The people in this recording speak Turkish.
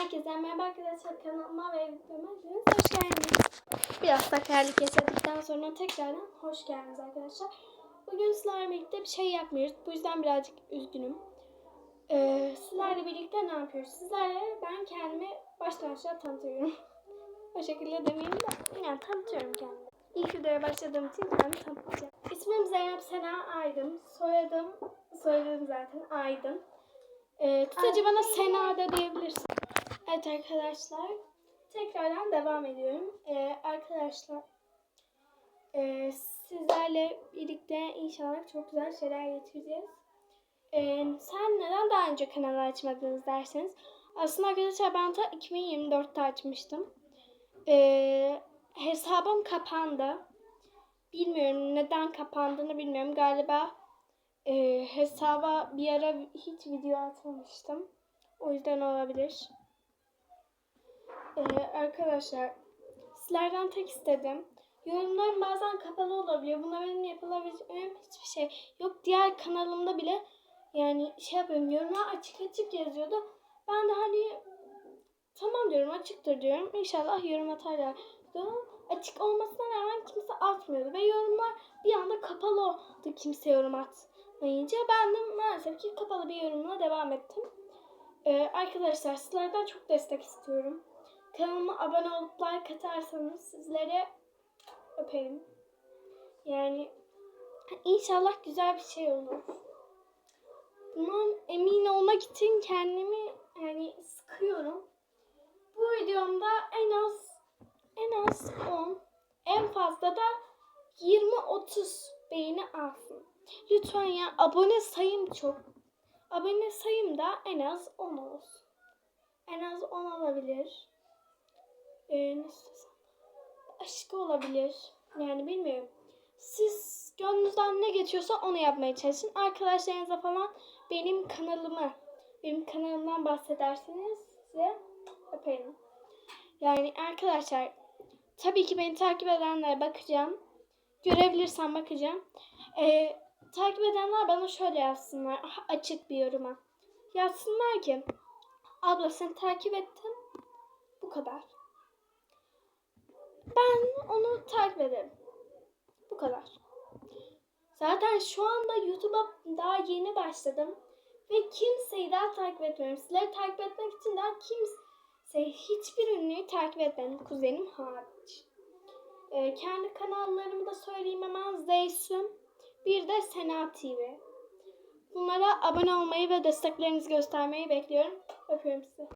Herkese merhaba arkadaşlar kanalıma ve videoma hepiniz hoş geldiniz. Biraz sakarlık yaşadıktan sonra tekrardan hoş geldiniz arkadaşlar. Bugün sizlerle birlikte bir şey yapmıyoruz. Bu yüzden birazcık üzgünüm. Ee, sizlerle birlikte ne yapıyoruz? Sizlerle ben kendimi baştan aşağı tanıtıyorum. o şekilde demeyeyim de yani tanıtıyorum kendimi. İlk videoya başladığım için kendimi tanıtacağım. İsmim Zeynep Sena Aydın. Soyadım, soyadım zaten Aydın. Ee, kısaca bana Sena da diyebilirsin. Evet arkadaşlar. Tekrardan devam ediyorum. Ee, arkadaşlar e, sizlerle birlikte inşallah çok güzel şeyler getireceğiz. Ee, sen neden daha önce kanalı açmadınız derseniz. Aslında arkadaşlar ben ta 2024'te açmıştım. Ee, hesabım kapandı. Bilmiyorum neden kapandığını bilmiyorum. Galiba e, hesaba bir ara hiç video atmamıştım. O yüzden olabilir. Ee, arkadaşlar sizlerden tek istedim. Yorumlarım bazen kapalı olabiliyor. Buna benim yapabileceğim hiçbir şey yok. Diğer kanalımda bile yani şey yapıyorum. Yorumlar açık açık yazıyordu. Ben de hani tamam diyorum açıktır diyorum. İnşallah yorum atarlar. Açık olmasına rağmen kimse atmıyordu. Ve yorumlar bir anda kapalı oldu kimse yorum atmayınca. Ben de maalesef ki kapalı bir yorumla devam ettim. Ee, arkadaşlar sizlerden çok destek istiyorum. Kanalıma abone olup like atarsanız sizlere öperim. Yani inşallah güzel bir şey olur. Bundan emin olmak için kendimi yani sıkıyorum. Bu videomda en az en az 10 en fazla da 20-30 beğeni alsın. Lütfen ya abone sayım çok. Abone sayım da en az 10 olsun. En az 10 olabilir. Ee, nasıl desem? Aşk olabilir. Yani bilmiyorum. Siz gönlünüzden ne geçiyorsa onu yapmaya çalışın. Arkadaşlarınıza falan benim kanalımı, benim kanalımdan bahsederseniz size öperim. Yani arkadaşlar tabii ki beni takip edenlere bakacağım. Görebilirsem bakacağım. Ee, takip edenler bana şöyle yazsınlar. ah, Açık bir yoruma. Yazsınlar ki abla seni takip ettim. Bu kadar. Onu takip ederim. Bu kadar. Zaten şu anda YouTube'a daha yeni başladım. Ve kimseyi daha takip etmiyorum. Sizleri takip etmek için daha kimse, hiçbir ünlüyü takip etmedim. Kuzenim hariç. Ee, kendi kanallarımı da söyleyeyim hemen. Zeysüm. Bir de Sena TV. Bunlara abone olmayı ve desteklerinizi göstermeyi bekliyorum. Öpüyorum sizi.